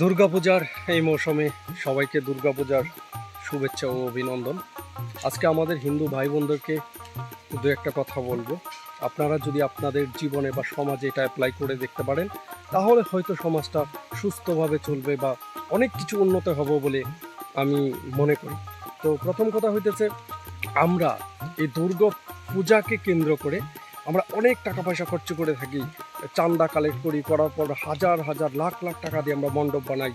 দুর্গাপূজার এই মৌসুমে সবাইকে দুর্গাপূজার শুভেচ্ছা ও অভিনন্দন। আজকে আমাদের হিন্দু ভাই বোনদেরকে দু একটা কথা বলব। আপনারা যদি আপনাদের জীবনে বা সমাজে এটা অ্যাপ্লাই করে দেখতে পারেন, তাহলে হয়তো সমাজটা সুস্থভাবে চলবে বা অনেক কিছু উন্নত হবে বলে আমি মনে করি। তো প্রথম কথা হইতেছে, আমরা এই দুর্গা পূজাকে কেন্দ্র করে আমরা অনেক টাকা পয়সা খরচ করে থাকি চান্দা কালেক্ট করি, করার পর হাজার হাজার, লাখ লাখ টাকা দিয়ে আমরা মণ্ডপ বানাই,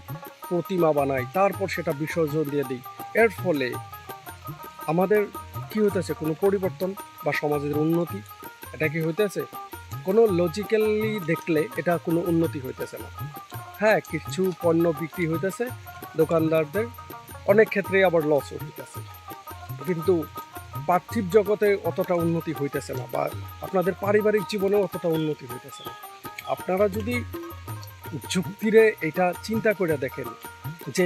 প্রতিমা বানাই, তারপর সেটা বিসর্জন দিয়ে দিই। এর ফলে আমাদের কি হইতেছে? কোনো পরিবর্তন বা সমাজের উন্নতি? এটা কি হইতেছে? কোনো লজিক্যালি দেখলে এটা কোনো উন্নতি হইতেছে না। হ্যাঁ কিছু পণ্য বিক্রি হইতেছে, দোকানদারদের, অনেক ক্ষেত্রে আবার লসও হইতেছে। কিন্তু পার্থিব জগতে অতটা উন্নতি হইতেছে না বা আপনাদের পারিবারিক জীবনেও অতটা উন্নতি হইতেছে না। আপনারা যদি যুক্তিরে এটা চিন্তা করে দেখেন যে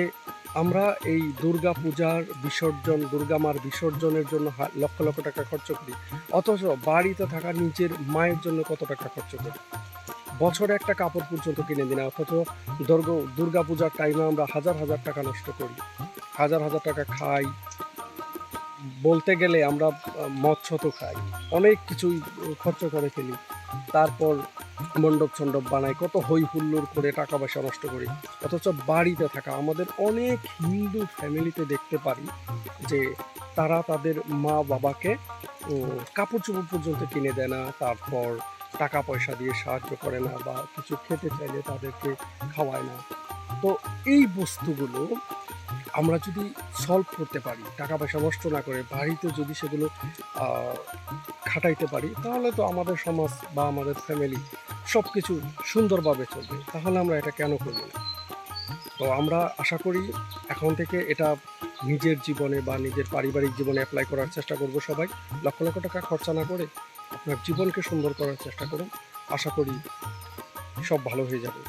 আমরা এই দুর্গা পূজার বিসর্জন, দুর্গা মার বিসর্জনের জন্য লক্ষ লক্ষ টাকা খরচ করি, অথচ বাড়িতে থাকা নিজের মায়ের জন্য কত টাকা খরচ করি? বছরে একটা কাপড় পর্যন্ত কিনে দিই না, অথচ দুর্গা দুর্গা পূজার টাইমে আমরা হাজার হাজার টাকা নষ্ট করি। হাজার হাজার টাকা খাই বলতে গেলে আমরা মৎস্য তো খাই। অনেক কিছুই খরচ করে ফেলি। তারপর মণ্ডপ ছণ্ডপ বানাই, কত হই হুল্লোড় করে টাকা পয়সা নষ্ট করি। অথচ বাড়িতে থাকা, আমাদের অনেক হিন্দু ফ্যামিলিতে দেখতে পারি যে তারা তাদের মা বাবাকে কাপড় চোপড় পর্যন্ত কিনে দেয় না, তারপর টাকা পয়সা দিয়ে সাহায্য করে না বা কিছু খেতে চাইলে তাদেরকে খাওয়ায় না। তো এই বস্তুগুলো আমরা যদি সলভ করতে পারি, টাকা পয়সা নষ্ট না করে বাড়িতে যদি সেগুলো খাটাইতে পারি, তাহলে তো আমাদের সমাজ বা আমাদের ফ্যামিলি সব কিছু সুন্দরভাবে চলবে। তাহলে আমরা এটা কেন করব না? তো আমরা আশা করি এখন থেকে এটা নিজের জীবনে বা নিজের পারিবারিক জীবনে অ্যাপ্লাই করার চেষ্টা করব সবাই। লক্ষ লক্ষ টাকা খরচা না করে আপনার জীবনকে সুন্দর করার চেষ্টা করুন। আশা করি সব ভালো হয়ে যাবে।